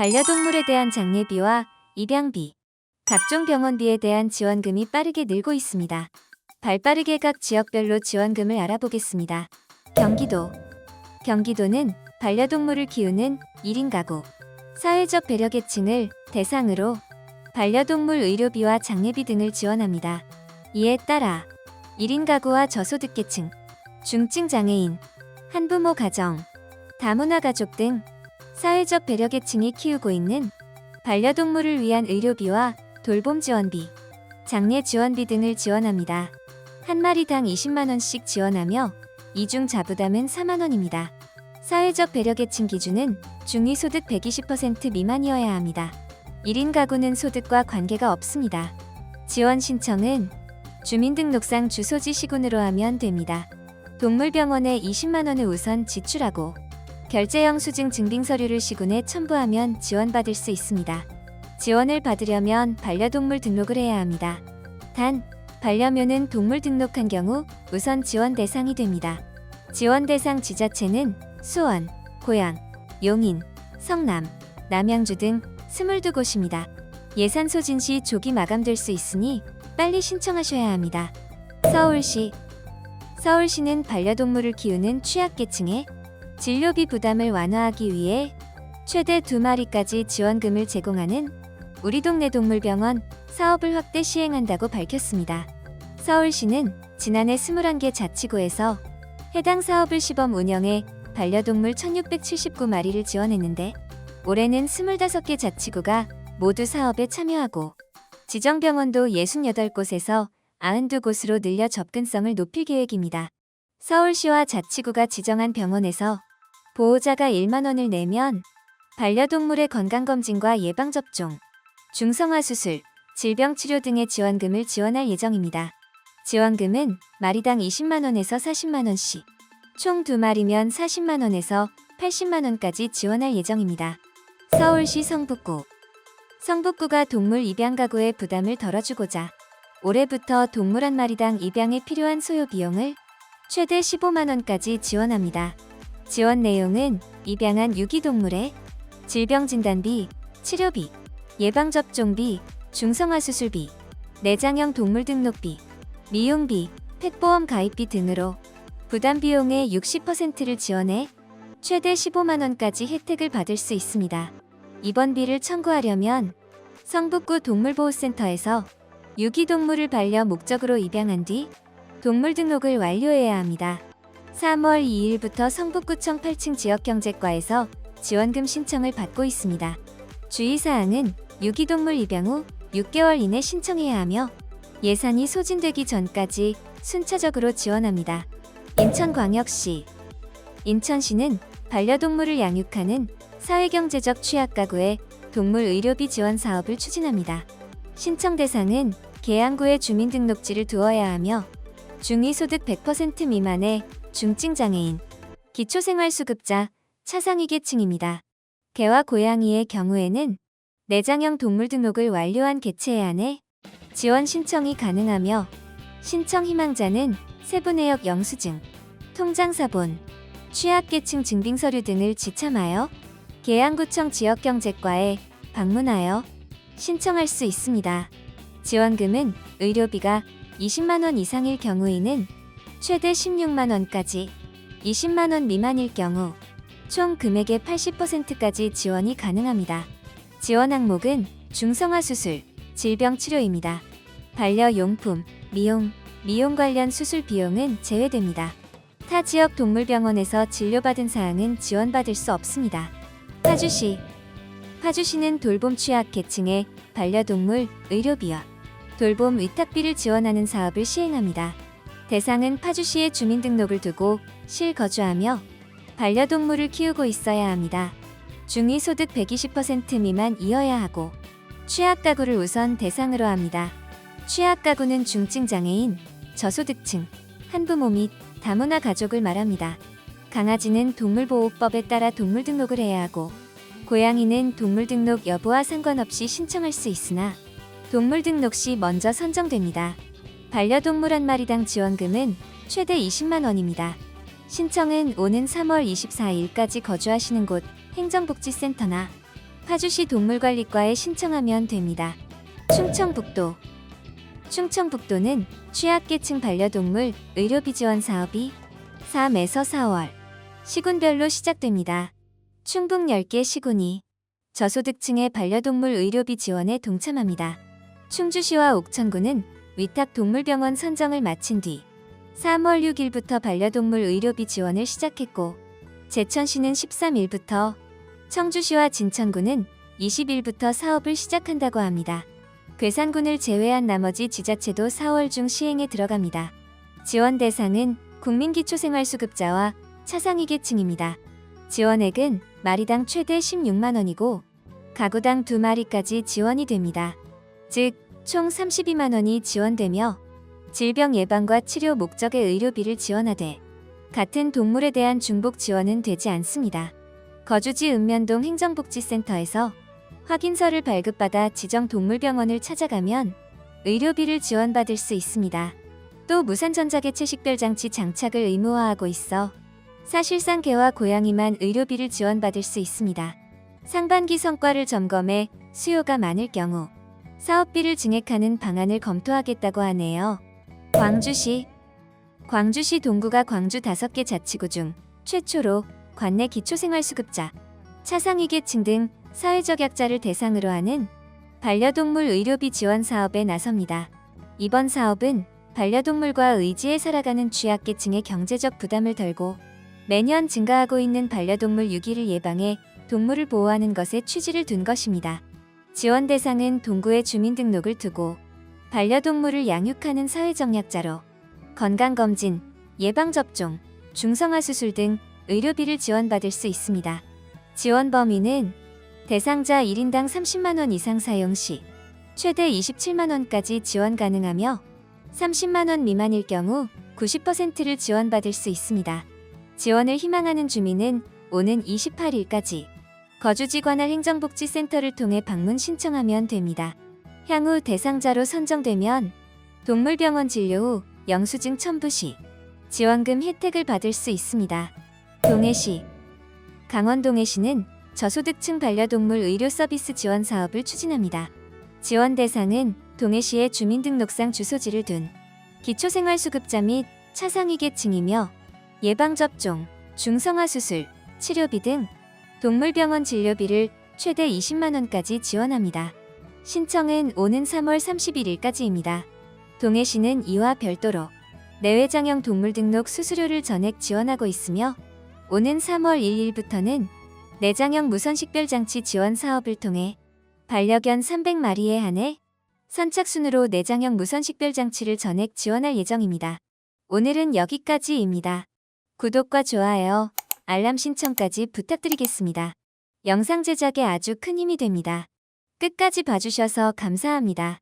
반려동물에 대한 장례비와 입양비, 각종 병원비에 대한 지원금이 빠르게 늘고 있습니다. 발빠르게 각 지역별로 지원금을 알아보겠습니다. 경기도 경기도는 반려동물을 키우는 1인 가구, 사회적 배려 계층을 대상으로 반려동물 의료비와 장례비 등을 지원합니다. 이에 따라 1인 가구와 저소득계층, 중증 장애인, 한부모 가정, 다문화 가족 등 사회적 배려계층이 키우고 있는 반려동물을 위한 의료비와 돌봄 지원비, 장례 지원비 등을 지원합니다. 한 마리당 20만원씩 지원하며 이중 자부담은 4만원입니다. 사회적 배려계층 기준은 중위소득 120% 미만이어야 합니다. 1인 가구는 소득과 관계가 없습니다. 지원 신청은 주민등록상 주소지 시군으로 하면 됩니다. 동물병원에 20만원을 우선 지출하고 결제형 수증 증빙 서류를 시군에 첨부하면 지원받을 수 있습니다. 지원을 받으려면 반려동물 등록을 해야 합니다. 단, 반려묘는 동물 등록한 경우 우선 지원 대상이 됩니다. 지원 대상 지자체는 수원, 고양, 용인, 성남, 남양주 등 22곳입니다. 예산 소진 시 조기 마감될 수 있으니 빨리 신청하셔야 합니다. 서울시 서울시는 반려동물을 키우는 취약계층의 진료비 부담을 완화하기 위해 최대 두 마리까지 지원금을 제공하는 우리 동네 동물병원 사업을 확대 시행한다고 밝혔습니다. 서울시는 지난해 21개 자치구에서 해당 사업을 시범 운영해 반려동물 1679마리를 지원했는데 올해는 25개 자치구가 모두 사업에 참여하고 지정병원도 68곳에서 92곳으로 늘려 접근성을 높일 계획입니다. 서울시와 자치구가 지정한 병원에서 보호자가 1만 원을 내면 반려동물의 건강검진과 예방접종, 중성화 수술, 질병치료 등의 지원금을 지원할 예정입니다. 지원금은 마리당 20만 원에서 40만 원씩, 총두 마리면 40만 원에서 80만 원까지 지원할 예정입니다. 서울시 성북구 성북구가 동물 입양 가구의 부담을 덜어주고자 올해부터 동물 한 마리당 입양에 필요한 소요 비용을 최대 15만 원까지 지원합니다. 지원 내용은 입양한 유기동물의 질병진단비, 치료비, 예방접종비, 중성화 수술비, 내장형 동물 등록비, 미용비, 펫보험 가입비 등으로 부담 비용의 60%를 지원해 최대 15만 원까지 혜택을 받을 수 있습니다. 입원비를 청구하려면 성북구 동물보호센터에서 유기동물을 반려 목적으로 입양한 뒤 동물 등록을 완료해야 합니다. 3월 2일부터 성북구청 8층 지역경제과에서 지원금 신청을 받고 있습니다. 주의사항은 유기동물 입양 후 6개월 이내 신청해야 하며 예산이 소진되기 전까지 순차적으로 지원합니다. 인천광역시 인천시는 반려동물을 양육하는 사회경제적 취약가구의 동물 의료비 지원 사업을 추진합니다. 신청 대상은 계양구에 주민등록지를 두어야 하며 중위소득 100% 미만의 중증장애인, 기초생활수급자, 차상위계층입니다. 개와 고양이의 경우에는 내장형 동물 등록을 완료한 개체에 한해 지원 신청이 가능하며 신청 희망자는 세부내역 영수증, 통장사본, 취약계층 증빙서류 등을 지참하여 계양구청 지역경제과에 방문하여 신청할 수 있습니다. 지원금은 의료비가 20만 원 이상일 경우에는 최대 16만 원까지, 20만 원 미만일 경우 총 금액의 80%까지 지원이 가능합니다. 지원 항목은 중성화 수술, 질병 치료입니다. 반려용품, 미용, 미용 관련 수술 비용은 제외됩니다. 타 지역 동물병원에서 진료받은 사항은 지원받을 수 없습니다. 파주시 파주시는 돌봄 취약 계층의 반려동물 의료비와 돌봄 위탁비를 지원하는 사업을 시행합니다. 대상은 파주시의 주민등록을 두고 실거주하며 반려동물을 키우고 있어야 합니다. 중위 소득 120% 미만이어야 하고 취약 가구를 우선 대상으로 합니다. 취약 가구는 중증 장애인, 저소득층, 한부모 및 다문화 가족을 말합니다. 강아지는 동물보호법에 따라 동물 등록을 해야 하고 고양이는 동물 등록 여부와 상관없이 신청할 수 있으나 동물 등록 시 먼저 선정됩니다. 반려동물 한 마리당 지원금은 최대 20만 원입니다. 신청은 오는 3월 24일까지 거주하시는 곳 행정복지센터나 파주시 동물관리과에 신청하면 됩니다. 충청북도 충청북도는 취약계층 반려동물 의료비 지원 사업이 3에서 4월 시군별로 시작됩니다. 충북 10개 시군이 저소득층의 반려동물 의료비 지원에 동참합니다. 충주시와 옥천군은 위탁 동물병원 선정을 마친 뒤 3월 6일부터 반려동물 의료비 지원을 시작했고 제천시는 13일부터 청주시와 진천군은 20일부터 사업을 시작한다고 합니다. 괴산군을 제외한 나머지 지자체도 4월 중 시행에 들어갑니다. 지원 대상은 국민기초생활수급자와 차상위계층입니다. 지원액은 마리당 최대 16만 원이고 가구당 2마리까지 지원이 됩니다. 즉, 총 32만 원이 지원되며 질병 예방과 치료 목적의 의료비를 지원하되 같은 동물에 대한 중복 지원은 되지 않습니다. 거주지 읍면동 행정복지센터에서 확인서를 발급받아 지정 동물병원을 찾아가면 의료비를 지원받을 수 있습니다. 또 무산전자개체 식별 장치 장착을 의무화하고 있어 사실상 개와 고양이만 의료비를 지원받을 수 있습니다. 상반기 성과를 점검해 수요가 많을 경우 사업비를 증액하는 방안을 검토하겠다고 하네요. 광주시 광주시 동구가 광주 5개 자치구 중 최초로 관내 기초생활수급자, 차상위계층 등 사회적 약자를 대상으로 하는 반려동물 의료비 지원 사업에 나섭니다. 이번 사업은 반려동물과 의지에 살아가는 취약계층의 경제적 부담을 덜고 매년 증가하고 있는 반려동물 유기를 예방해 동물을 보호하는 것에 취지를 둔 것입니다. 지원 대상은 동구의 주민등록을 두고 반려동물을 양육하는 사회적 약자로 건강검진, 예방접종, 중성화 수술 등 의료비를 지원받을 수 있습니다. 지원 범위는 대상자 1인당 30만원 이상 사용 시 최대 27만원까지 지원 가능하며 30만원 미만일 경우 90%를 지원받을 수 있습니다. 지원을 희망하는 주민은 오는 28일까지 거주지 관할 행정복지센터를 통해 방문 신청하면 됩니다. 향후 대상자로 선정되면 동물병원 진료 후 영수증 첨부 시 지원금 혜택을 받을 수 있습니다. 동해시 강원 동해시는 저소득층 반려동물 의료 서비스 지원 사업을 추진합니다. 지원 대상은 동해시의 주민등록상 주소지를 둔 기초생활수급자 및 차상위계층이며 예방접종, 중성화 수술, 치료비 등 동물병원 진료비를 최대 20만 원까지 지원합니다. 신청은 오는 3월 31일까지입니다. 동해시는 이와 별도로 내외장형 동물 등록 수수료를 전액 지원하고 있으며 오는 3월 1일부터는 내장형 무선식별장치 지원 사업을 통해 반려견 300마리에 한해 선착순으로 내장형 무선식별장치를 전액 지원할 예정입니다. 오늘은 여기까지입니다. 구독과 좋아요, 알람 신청까지 부탁드리겠습니다. 영상 제작에 아주 큰 힘이 됩니다. 끝까지 봐주셔서 감사합니다.